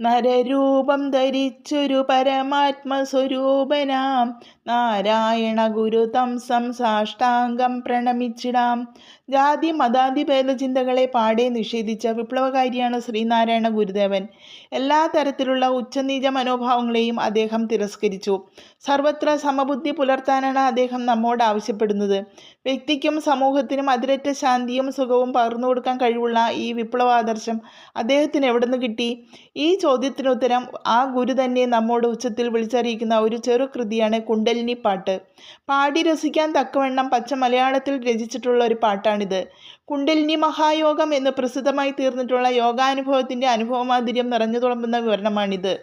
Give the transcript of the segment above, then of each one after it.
നരരൂപം ധരിച്ചൊരു പരമാത്മസ്വരൂപനാം. നാരായണ ഗുരുതം സാഷ്ടാംഗം പ്രണമിച്ചിടാം. ജാതി മതാതിഭേദ ചിന്തകളെ പാടെ നിഷേധിച്ച വിപ്ലവകാരിയാണ് ശ്രീനാരായണ ഗുരുദേവൻ. എല്ലാ തരത്തിലുള്ള ഉച്ചനീച മനോഭാവങ്ങളെയും അദ്ദേഹം തിരസ്കരിച്ചു. സർവത്ര സമബുദ്ധി പുലർത്താനാണ് അദ്ദേഹം നമ്മോട് ആവശ്യപ്പെടുന്നത്. വ്യക്തിക്കും സമൂഹത്തിനും അതിരറ്റ ശാന്തിയും സുഖവും പകർന്നു കൊടുക്കാൻ കഴിവുള്ള ഈ വിപ്ലവാദർശം അദ്ദേഹത്തിന് എവിടെ നിന്ന് കിട്ടി? ഈ ചോദ്യത്തിനുത്തരം ആ ഗുരു തന്നെ നമ്മോട് ഉച്ചത്തിൽ വിളിച്ചറിയിക്കുന്ന ഒരു ചെറുകൃതിയാണ് കുണ്ടലിനി പാട്ട്. പാടി രസിക്കാൻ തക്കവണ്ണം പച്ച മലയാളത്തിൽ രചിച്ചിട്ടുള്ള ഒരു പാട്ടാണിത്. കുണ്ടലിനി മഹായോഗം എന്ന് പ്രസിദ്ധമായി തീർന്നിട്ടുള്ള യോഗാനുഭവത്തിന്റെ അനുഭവമാധുര്യം നിറഞ്ഞു തുളമ്പുന്ന വിവരണമാണിത്.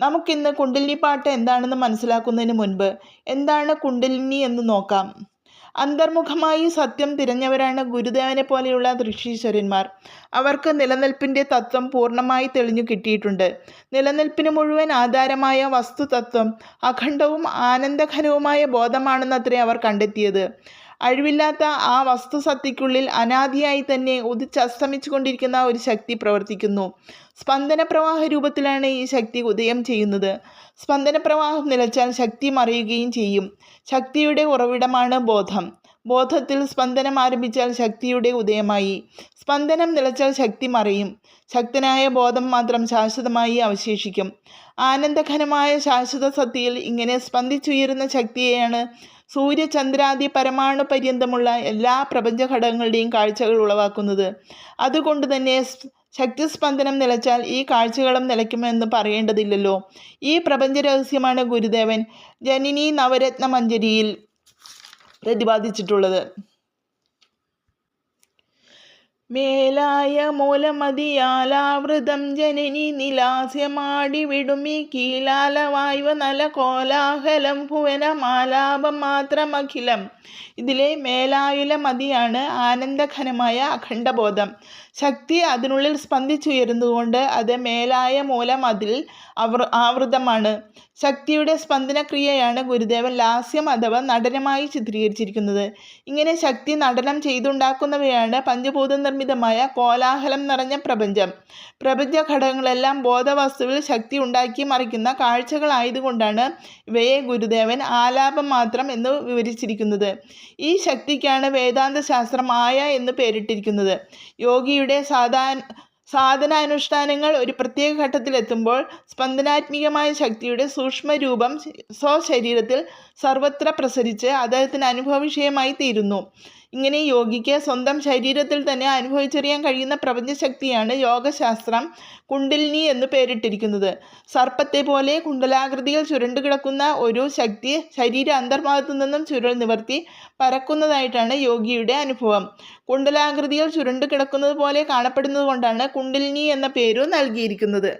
നമുക്കിന്ന് കുണ്ടലിനി പാട്ട് എന്താണെന്ന് മനസ്സിലാക്കുന്നതിന് മുൻപ് എന്താണ് കുണ്ടലിനി എന്ന് നോക്കാം. അന്തർമുഖമായി സത്യം തിരഞ്ഞവരാണ് ഗുരുദേവനെ പോലെയുള്ള ഋഷീശ്വരന്മാർ. അവർക്ക് നിലനിൽപ്പിന്റെ തത്വം പൂർണമായി തെളിഞ്ഞു കിട്ടിയിട്ടുണ്ട്. നിലനിൽപ്പിന് മുഴുവൻ ആധാരമായ വസ്തുതത്വം അഖണ്ഡവും ആനന്ദഘനവുമായ ബോധമാണെന്നത്രേ അവർ കണ്ടെത്തിയത്. അഴിവില്ലാത്ത ആ വസ്തുസത്തിക്കുള്ളിൽ അനാദിയായി തന്നെ ഉദിച്ചസ്തമിച്ചു കൊണ്ടിരിക്കുന്ന ഒരു ശക്തി പ്രവർത്തിക്കുന്നു. സ്പന്ദന പ്രവാഹ രൂപത്തിലാണ് ഈ ശക്തി ഉദയം ചെയ്യുന്നത്. സ്പന്ദന പ്രവാഹം നിലച്ചാൽ ശക്തി മറിയുകയും ചെയ്യും. ശക്തിയുടെ ഉറവിടമാണ് ബോധം. ബോധത്തിൽ സ്പന്ദനം ആരംഭിച്ചാൽ ശക്തിയുടെ ഉദയമായി. സ്പന്ദനം നിലച്ചാൽ ശക്തി മറിയും. ശക്തനായ ബോധം മാത്രം ശാശ്വതമായി അവശേഷിക്കും. ആനന്ദഘനമായ ശാശ്വത സത്യയിൽ ഇങ്ങനെ സ്പന്ദിച്ചുയരുന്ന ശക്തിയെയാണ് സൂര്യചന്ദ്രാദി പരമാണു പര്യന്തമുള്ള എല്ലാ പ്രപഞ്ച ഘടകങ്ങളുടെയും കാഴ്ചകൾ ഉളവാക്കുന്നത്. അതുകൊണ്ട് തന്നെ ശക്തിസ്പന്ദനം നിലച്ചാൽ ഈ കാഴ്ചകളും നിലയ്ക്കുമെന്ന് പറയേണ്ടതില്ലല്ലോ. ഈ പ്രപഞ്ച രഹസ്യമാണ് ഗുരുദേവൻ. ജനിനി നവരത്ന മഞ്ജരിയിൽ പ്രതിപാദിച്ചിട്ടുള്ളത് മേലായ മൂലമതിയാലാവൃതം ജനനി നിലാസ്യമാടിവിടുമി കീലാലവായ്വ നല കോലാഹലം ഭുവനമാലാപം മാത്രമഖിലം ഇതിലെ മേലായുല മതിയാണ് ആനന്ദഘനമായ അഖണ്ഡബോധം. ശക്തി അതിനുള്ളിൽ സ്പന്ദിച്ചുയരുന്നതുകൊണ്ട് അത് മേലായ മൂലം അതിൽ അവർ ആവൃതമാണ്. ശക്തിയുടെ സ്പന്ദനക്രിയയാണ് ഗുരുദേവൻ ലാസ്യം അഥവാ നടനമായി ചിത്രീകരിച്ചിരിക്കുന്നത്. ഇങ്ങനെ ശക്തി നടനം ചെയ്തുണ്ടാക്കുന്നവയാണ് പഞ്ചഭൂത നിർമ്മിതമായ കോലാഹലം നിറഞ്ഞ പ്രപഞ്ചം. പ്രപഞ്ച ഘടകങ്ങളെല്ലാം ബോധവസ്തുവിൽ ശക്തി ഉണ്ടാക്കി മറിക്കുന്ന കാഴ്ചകളായതുകൊണ്ടാണ് ഇവയെ ഗുരുദേവൻ ആലാപം മാത്രം എന്ന് വിവരിച്ചിരിക്കുന്നത്. ഈ ശക്തിക്കാണ് വേദാന്ത ശാസ്ത്രം മായ എന്ന് പേരിട്ടിരിക്കുന്നത്. യോഗിയുടെ സാധാ സാധനാനുഷ്ഠാനങ്ങൾ ഒരു പ്രത്യേക ഘട്ടത്തിലെത്തുമ്പോൾ സ്പന്ദനാത്മികമായ ശക്തിയുടെ സൂക്ഷ്മരൂപം സ്വശരീരത്തിൽ സർവത്ര പ്രസരിച്ച് അദ്ദേഹത്തിന് അനുഭവ വിഷയമായി തീരുന്നു. ഇങ്ങനെ യോഗിക്ക് സ്വന്തം ശരീരത്തിൽ തന്നെ അനുഭവിച്ചറിയാൻ കഴിയുന്ന പ്രപഞ്ചശക്തിയാണ് യോഗശാസ്ത്രം കുണ്ടലിനി എന്ന് പേരിട്ടിരിക്കുന്നത്. സർപ്പത്തെ പോലെ കുണ്ടലാകൃതിയിൽ ചുരുണ്ടു കിടക്കുന്ന ഒരു ശക്തി ശരീര അന്തർഭാഗത്തു നിന്നും ചുരുൾ നിവർത്തി പരക്കുന്നതായിട്ടാണ് യോഗിയുടെ അനുഭവം. കുണ്ടലാകൃതിയിൽ ചുരുണ്ടു കിടക്കുന്നത് പോലെ കാണപ്പെടുന്നത് കൊണ്ടാണ് കുണ്ടലിനി എന്ന പേരു നൽകിയിരിക്കുന്നത്.